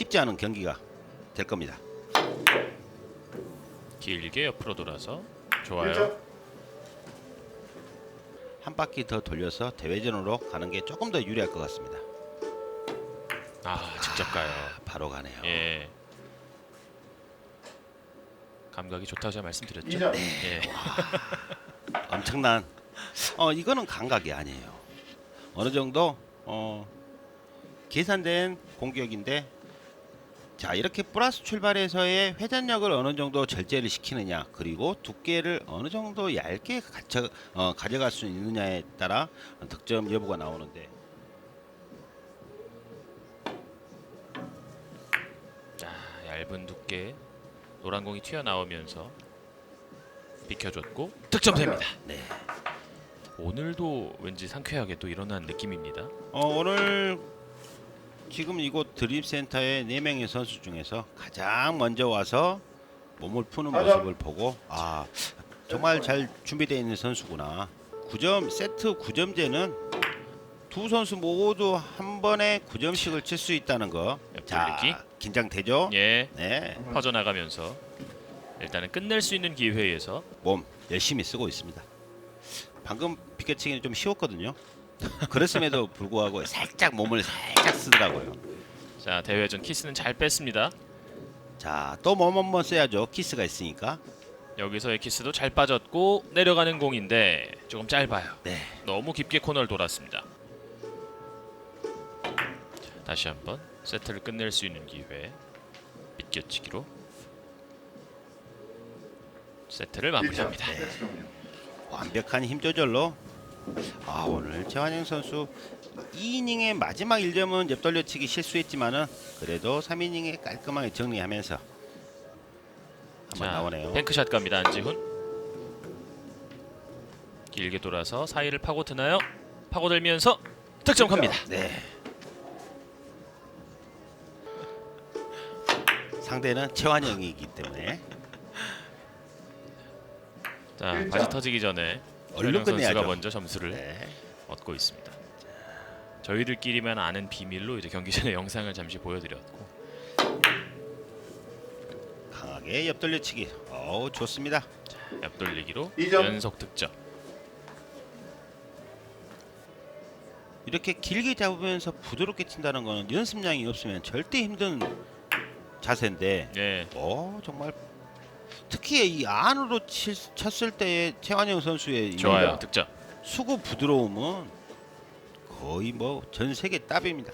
쉽지 않은 경기가 될 겁니다. 길게 옆으로 돌아서 좋아요. 1점. 한 바퀴 더 돌려서 대회전으로 가는 게 조금 더 유리할 것 같습니다. 아 직접 가요. 바로 가네요. 예. 감각이 좋다고 제가 말씀드렸죠. 2점. 예. 엄청난 어 이거는 감각이 아니에요. 어느 정도 어 계산된 공격인데 자 이렇게 플러스 출발해서의 회전력을 어느 정도 절제를 시키느냐 그리고 두께를 어느 정도 얇게 가져, 어, 가져갈 수 있느냐에 따라 득점 여부가 나오는데 자 얇은 두께 노란 공이 튀어나오면서 비켜줬고 득점됩니다. 네. 오늘도 왠지 상쾌하게 또 일어난 느낌입니다. 어, 오늘 지금 이곳 드립센터의 네 명의 선수 중에서 가장 먼저 와서 몸을 푸는 가자. 모습을 보고 아 정말 잘 준비되어 있는 선수구나. 9점 세트 9점제는 두 선수 모두 한 번에 9점씩을 칠 수 있다는 거. 자, 옆돌리기. 긴장되죠? 예. 네. 퍼져나가면서 일단은 끝낼 수 있는 기회에서 몸 열심히 쓰고 있습니다. 방금 피켓칭이 좀 쉬웠거든요. 그랬음에도 불구하고 살짝 몸을 살짝 쓰더라고요. 자 대회 전 키스는 잘 뺐습니다. 자, 또몸 한번 써야죠. 키스가 있으니까. 여기서의 키스도 잘 빠졌고 내려가는 공인데 조금 짧아요. 네. 너무 깊게 코너를 돌았습니다. 자, 다시 한번 세트를 끝낼 수 있는 기회 비껴치기로 세트를 마무리합니다. 완벽한 힘 조절로 아, 오늘 최환영 선수 2이닝의 마지막 1점은 옆돌려치기 실수했지만은 그래도 3이닝에 깔끔하게 정리하면서 한번 자, 나오네요. 뱅크샷 갑니다 안지훈. 길게 돌아서 사이를 파고드나요? 파고들면서 득점 갑니다. 네. 상대는 최환영이기 때문에 자. 바지 터지기 전에 얼른 최영 선수가 끝내야죠. 먼저 점수를 네. 얻고 있습니다. 저희들끼리만 아는 비밀로 이제 경기 전에 영상을 잠시 보여드렸고 강하게 옆돌려치기. 어우, 좋습니다. 옆돌리기로 이 점. 연속 득점. 이렇게 길게 잡으면서 부드럽게 친다는 거는 연습량이 없으면 절대 힘든 자세인데 예, 어 정말 특히 이 안으로 칠, 쳤을 때의 최환영 선수의 이 좋아요 득점. 수고 부드러움은 거의 뭐 전 세계 답입니다.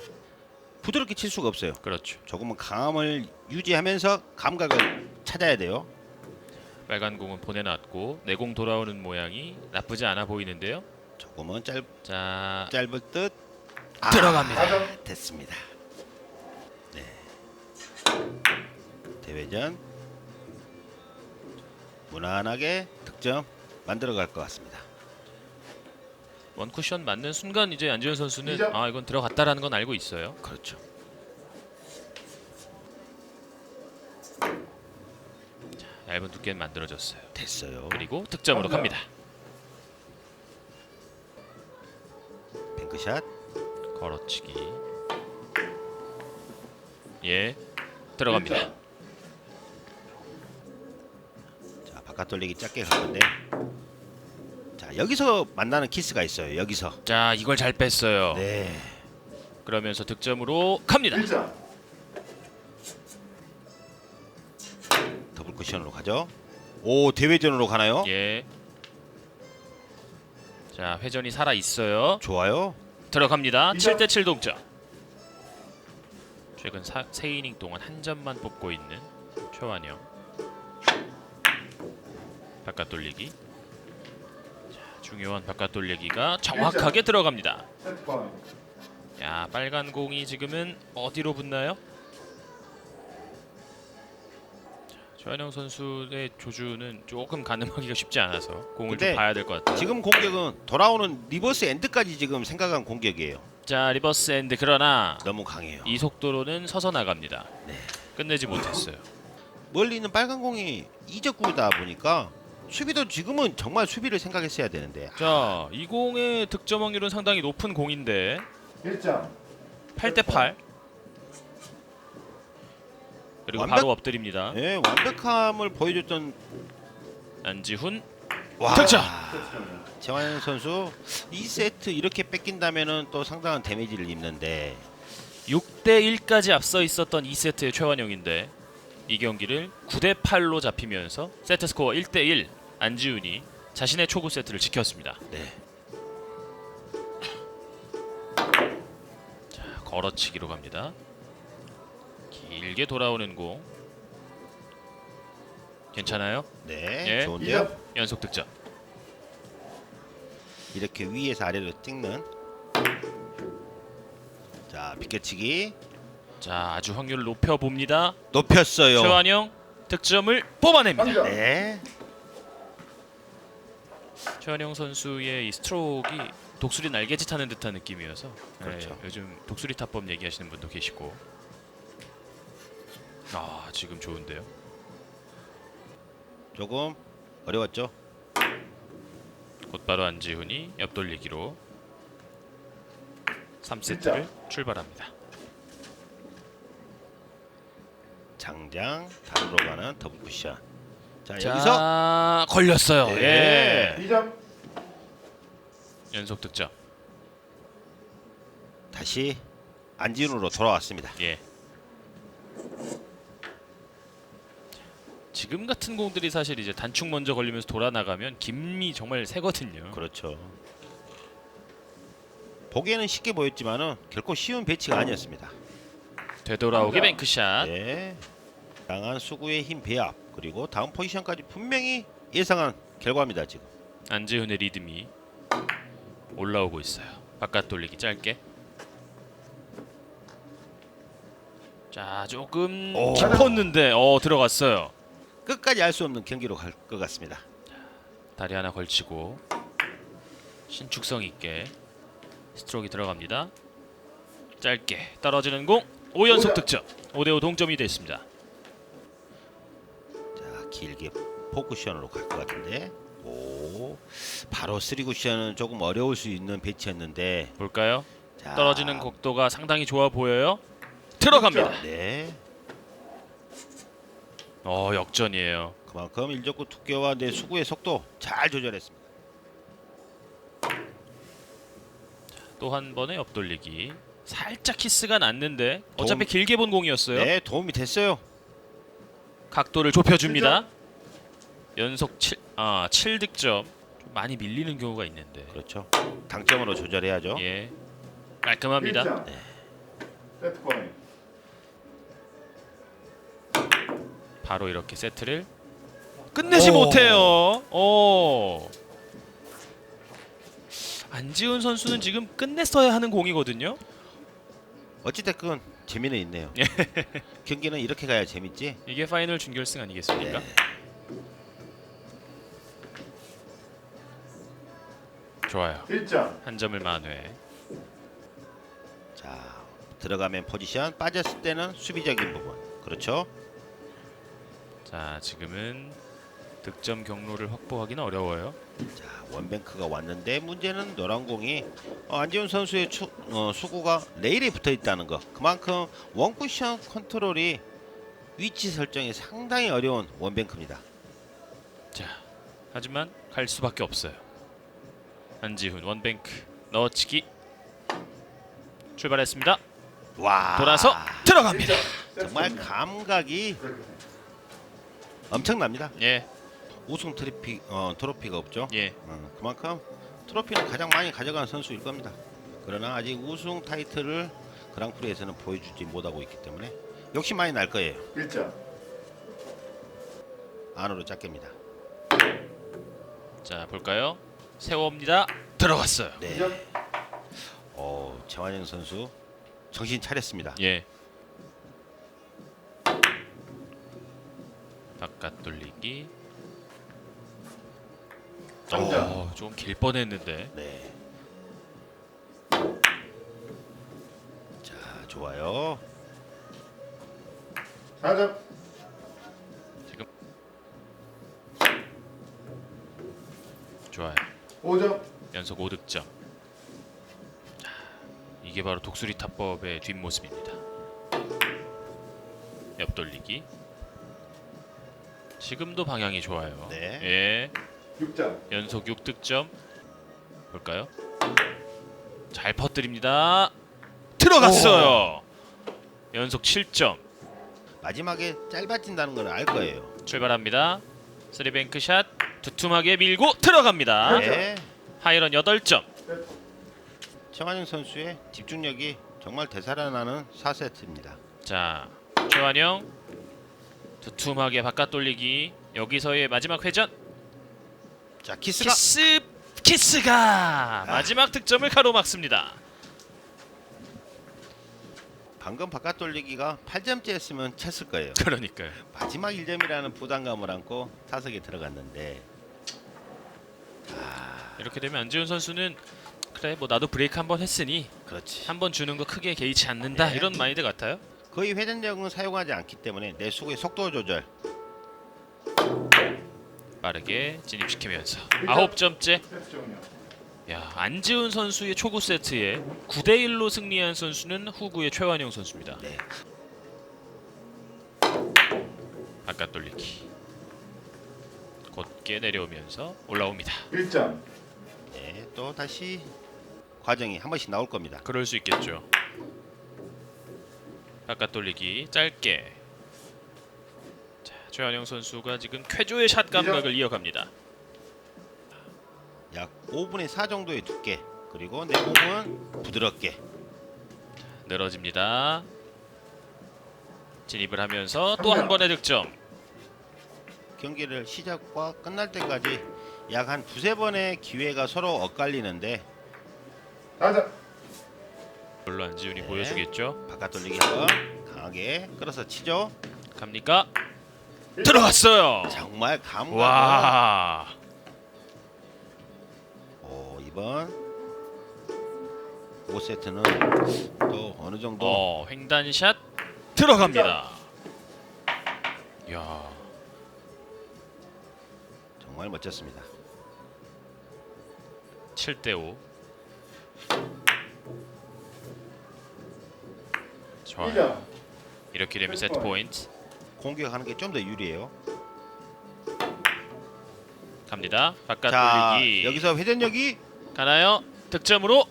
부드럽게 칠 수가 없어요. 그렇죠. 조금은 강함을 유지하면서 감각을 찾아야 돼요. 빨간 공은 보내놨고 내공 돌아오는 모양이 나쁘지 않아 보이는데요. 조금은 짧, 자 짧을 듯 들어갑니다. 아, 됐습니다. 네. 대회전 무난하게 득점 만들어 갈 것 같습니다. 원 쿠션 맞는 순간 이제 안지현 선수는 이점. 아 이건 들어갔다라는 건 알고 있어요. 그렇죠. 얇은 두께는 만들어졌어요. 됐어요. 그리고 득점으로 갑니다. 뱅크샷. 걸어치기. 예 들어갑니다. 돌리기 짧게 갈 건데. 자 여기서 만나는 키스가 있어요. 여기서. 자 이걸 잘 뺐어요. 네. 그러면서 득점으로 갑니다. 1점. 더블 쿠션으로 가죠. 오 대회전으로 가나요? 예. 자 회전이 살아 있어요. 좋아요. 들어갑니다. 이점. 7대 7 동점. 최근 사, 세 이닝 동안 한 점만 뽑고 있는 최완영. 바깥 돌리기. 자, 중요한 바깥 돌리기가 정확하게 들어갑니다. 야 빨간 공이 지금은 어디로 붙나요? 자, 최완영 선수의 조주는 조금 가늠하기가 쉽지 않아서 공을 근데 좀 봐야 될 것 같아요. 지금 공격은 돌아오는 리버스 엔드까지 지금 생각한 공격이에요. 자 리버스 엔드 그러나 너무 강해요. 이 속도로는 서서 나갑니다. 네. 끝내지 못했어요. 멀리 있는 빨간 공이 이적구이다 보니까 수비도 지금은 정말 수비를 생각했어야 되는데 자, 이 공의 득점 확률은 상당히 높은 공인데 1점. 8대 8. 그리고 완벽- 바로 엎드립니다. 예, 완벽함을 보여줬던 안지훈 와. 득점! 재환 선수 2세트 이렇게 뺏긴다면은 또 상당한 데미지를 입는데 6대 1까지 앞서 있었던 2세트의 최완영인데 이 경기를 9대 8로 잡히면서 세트 스코어 1대 1 안지훈이 자신의 초구 세트를 지켰습니다. 네. 자, 걸어치기로 갑니다. 길게 돌아오는 공. 괜찮아요? 네, 예. 좋은데요. 연속 득점. 이렇게 위에서 아래로 찍는 자 비껴치기 자, 아주 확률을 높여 봅니다. 높였어요. 최완영 득점을 뽑아냅니다. 네, 최완영 선수의 이 스트로크가 독수리 날개짓 하는 듯한 느낌이어서 그렇죠. 네, 요즘 독수리 타법 얘기하시는 분도 계시고 아 지금 좋은데요 조금 어려웠죠. 곧바로 안지훈이 옆돌리기로 3세트를 출발합니다 장장 다루로 가는 더블 쿠션. 자, 자 여기서 걸렸어요 네. 예 2점 연속 득점 다시 안진우로 돌아왔습니다. 예 지금 같은 공들이 사실 이제 단축 먼저 걸리면서 돌아 나가면 김이 정말 세거든요. 그렇죠. 보기에는 쉽게 보였지만은 결코 쉬운 배치가 아니었습니다. 되돌아오기 뱅크샷. 네. 강한 수구의 힘 배합 그리고 다음 포지션까지 분명히 예상한 결과입니다 지금. 안지훈의 리듬이 올라오고 있어요. 바깥 돌리기 짧게. 자 조금 오. 깊었는데 어 들어갔어요. 끝까지 알 수 없는 경기로 갈 것 같습니다. 다리 하나 걸치고 신축성 있게 스트로크 들어갑니다. 짧게 떨어지는 공 5연속 득점. 5대5 동점이 됐습니다. 자 길게 포쿠션으로 갈 것 같은데. 오 바로 쓰리 쿠션은 조금 어려울 수 있는 배치였는데 볼까요? 자, 떨어지는 곡도가 상당히 좋아 보여요. 들어갑니다. 네 어 역전이에요. 그만큼 일적구 두께와 내 수구의 속도 잘 조절했습니다. 또 한 번의 옆돌리기. 살짝 키스가 났는데 어차피 도움- 길게 본 공이었어요. 네 도움이 됐어요. 각도를 좁혀줍니다. 연속 7, 아 7득점. 좀 많이 밀리는 경우가 있는데. 그렇죠. 당점으로 조절해야죠. 예, 깔끔합니다. 1점 세트 포인트 바로 이렇게 세트를 끝내지 오. 못해요. 오. 안지훈 선수는 지금 끝냈어야 하는 공이거든요. 어찌됐건 재미는 있네요. 예. 경기는 이렇게 가야 재밌지. 이게 파이널 준결승 아니겠습니까? 네. 좋아요. 1점 한 점을 만회. 자 들어가면 포지션 빠졌을 때는 수비적인 부분. 그렇죠. 자, 지금은 득점 경로를 확보하기는 어려워요. 자 원뱅크가 왔는데 문제는 노란 공이 어, 안지훈 선수의 추, 어, 수구가 레일에 붙어 있다는 거. 그만큼 원쿠션 컨트롤이 위치 설정이 상당히 어려운 원뱅크입니다. 자, 하지만 갈 수밖에 없어요. 안지훈 원뱅크 넣어치기 출발했습니다. 와 돌아서 들어갑니다. 정말 감각이 엄청납니다. 예, 우승 트로피 어, 트로피가 없죠. 예. 어, 그만큼 트로피는 가장 많이 가져간 선수일 겁니다. 그러나 아직 우승 타이틀을 그랑프리에서는 보여주지 못하고 있기 때문에 욕심 많이 날 거예요. 1점 안으로 짝깁니다. 자, 볼까요? 세워옵니다. 들어갔어요. 네. 2점 어, 최완영 선수 정신 차렸습니다. 예. 바깥 돌리기. 점점. 어, 좀길 뻔했는데. 네. 자, 좋아요. 4점 지금 좋아요. 5점 연속 5득점. 자, 이게 바로 독수리 타법의 뒷모습입니다. 옆돌리기. 돌리기. 지금도 방향이 좋아요. 네. 예. 6점. 연속 6득점. 볼까요? 잘 퍼뜨립니다. 들어갔어요. 연속 7점. 마지막에 짧아진다는 걸 알 거예요. 출발합니다. 쓰리뱅크 샷 두툼하게 밀고 들어갑니다. 네. 하이런 8점. 최환영 선수의 집중력이 정말 되살아나는 4세트입니다. 자, 최완영 두툼하게 바깥 돌리기. 여기서의 마지막 회전. 자 키스가 키스 키스가 마지막 득점을 가로막습니다. 방금 바깥 돌리기가 8점째였으면 쳤을 거예요. 그러니까요. 마지막 1점이라는 부담감을 안고 타석에 들어갔는데 이렇게 되면 안지훈 선수는 그래 뭐 나도 브레이크 한 번 했으니 그렇지. 한 번 주는 거 크게 개의치 않는다 네. 이런 마인드 같아요. 거의 회전력은 사용하지 않기 때문에 내 속의 속도 조절 빠르게 진입시키면서 아홉 점째. 야 안지훈 선수의 초구 세트에 9대 1로 승리한 선수는 후구의 최완영 선수입니다. 네. 바깥 돌리기. 곧게 내려오면서 올라옵니다. 1점. 네, 또 다시 과정이 한 번씩 나올 겁니다. 그럴 수 있겠죠. 바깥 돌리기 짧게. 자, 최한영 선수가 지금 쾌조의 샷 감각을 이어갑니다. 약 5분의 4 정도의 두께 그리고 내 몸은 부드럽게 늘어집니다. 진입을 하면서 또 한 번의 득점. 경기를 시작과 끝날 때까지 약 한 두세 번의 기회가 서로 엇갈리는데 4점. 물론 안지훈이 네. 보여주겠죠. 바깥 돌리기 한번 강하게 끌어서 치죠. 갑니까? 들어갔어요. 정말 감각은 와. 오, 이번 5세트는 또 어느 정도 어, 횡단샷 들어갑니다. 야, 정말 멋졌습니다. 7대 5. 좋아요. 2점. 이렇게 되면 세트 포인트 공격하는 게 좀 더 유리해요. 갑니다. 바깥 자, 돌리기 여기서 회전력이 가나요? 득점으로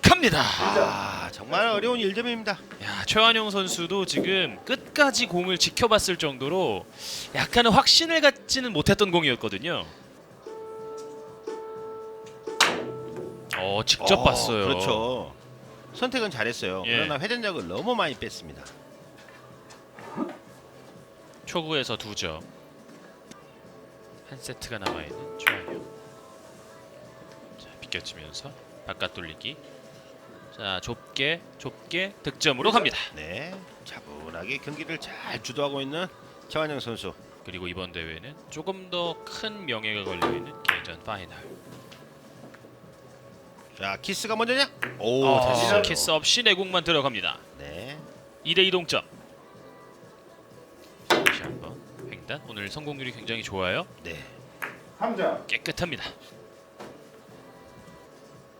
갑니다. 아, 정말 어려운 1점입니다. 야 최완용 선수도 지금 끝까지 공을 지켜봤을 정도로 약간은 확신을 갖지는 못했던 공이었거든요. 어 직접 어, 봤어요. 그렇죠. 선택은 잘했어요. 예. 그러나 회전력을 너무 많이 뺐습니다. 초구에서 두 점. 한 세트가 남아 있는 최완용. 자 비껴치면서 바깥 돌리기. 자 좁게 좁게 득점으로 갑니다. 네, 차분하게 경기를 잘 주도하고 있는 최환영 선수. 그리고 이번 대회는 조금 더 큰 명예가 걸려 있는 개전 파이널. 자, 키스가 먼저냐? 오, 어, 됐어요. 키스 없이 내공만 들어갑니다. 네, 2대 2 동점. 오늘 성공률이 굉장히 좋아요. 네. 3점. 깨끗합니다.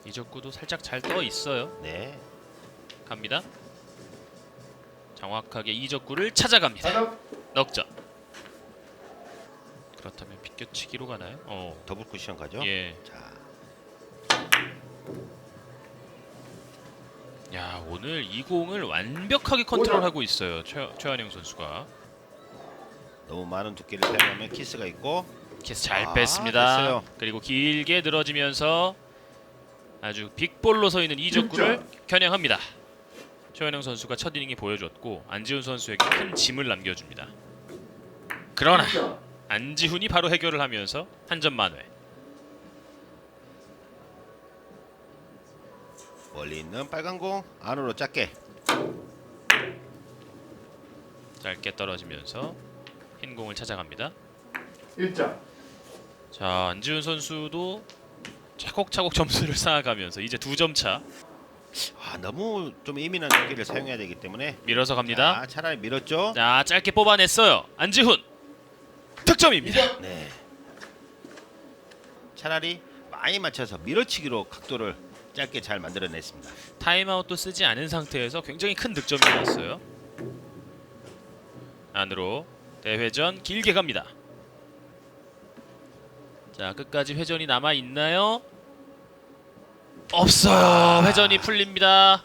이적구도 살짝 잘 떠 있어요. 네. 갑니다. 정확하게 이적구를 찾아갑니다. 4점. 넉점. 그렇다면 비껴치기로 가나요? 어. 더블 쿠션 가죠. 예. 자, 야, 오늘 이 공을 완벽하게 컨트롤하고 있어요. 최 최한영 선수가. 너무 많은 두께를 사용하면 키스가 있고 키스 잘 아, 뺐습니다. 됐어요. 그리고 길게 늘어지면서 아주 빅볼로 서 있는 이적구를 겨냥합니다. 최현영 선수가 첫 이닝이 보여줬고 안지훈 선수에게 큰 짐을 남겨줍니다. 그러나 1점. 안지훈이 바로 해결을 하면서 한 점 만회. 멀리 있는 빨간 공 안으로 작게. 짧게 떨어지면서 흰 공을 찾아갑니다. 1점. 자 안지훈 선수도 차곡차곡 점수를 쌓아가면서 이제 두 점 차 아, 너무 좀 예민한 두께를 사용해야 되기 때문에 밀어서 갑니다. 자, 차라리 밀었죠. 자 짧게 뽑아냈어요. 안지훈 득점입니다. 네. 차라리 많이 맞춰서 밀어치기로 각도를 짧게 잘 만들어냈습니다. 타임아웃도 쓰지 않은 상태에서 굉장히 큰 득점이 나왔어요. 안으로 대회전 길게 갑니다. 자 끝까지 회전이 남아 있나요? 없어요. 회전이 풀립니다.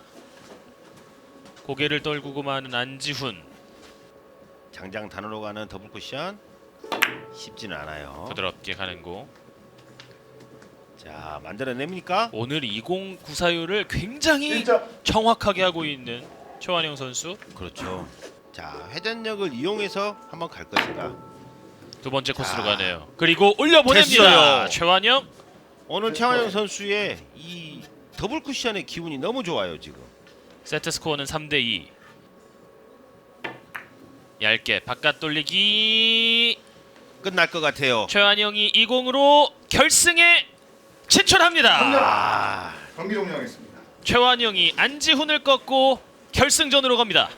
고개를 떨구고 마는 안지훈 장장 단으로 가는 더블 쿠션 쉽지는 않아요. 부드럽게 가는 공. 자 만들어냅니까? 오늘 20 구사율을 굉장히 1점. 정확하게 하고 있는 최완영 선수. 그렇죠. 자 회전력을 이용해서 한번 갈 것인가. 두 번째 코스로 아. 가네요. 그리고 올려 보냅니다. 됐어요. 최완영 오늘 최환영 선수의 이 더블 쿠션의 기운이 너무 좋아요 지금. 세트 스코어는 3대 2. 얇게 바깥 돌리기. 끝날 것 같아요. 최완영이 20으로 결승에 진출합니다. 아 경기 종료하겠습니다. 최완영이 안지훈을 꺾고 결승전으로 갑니다.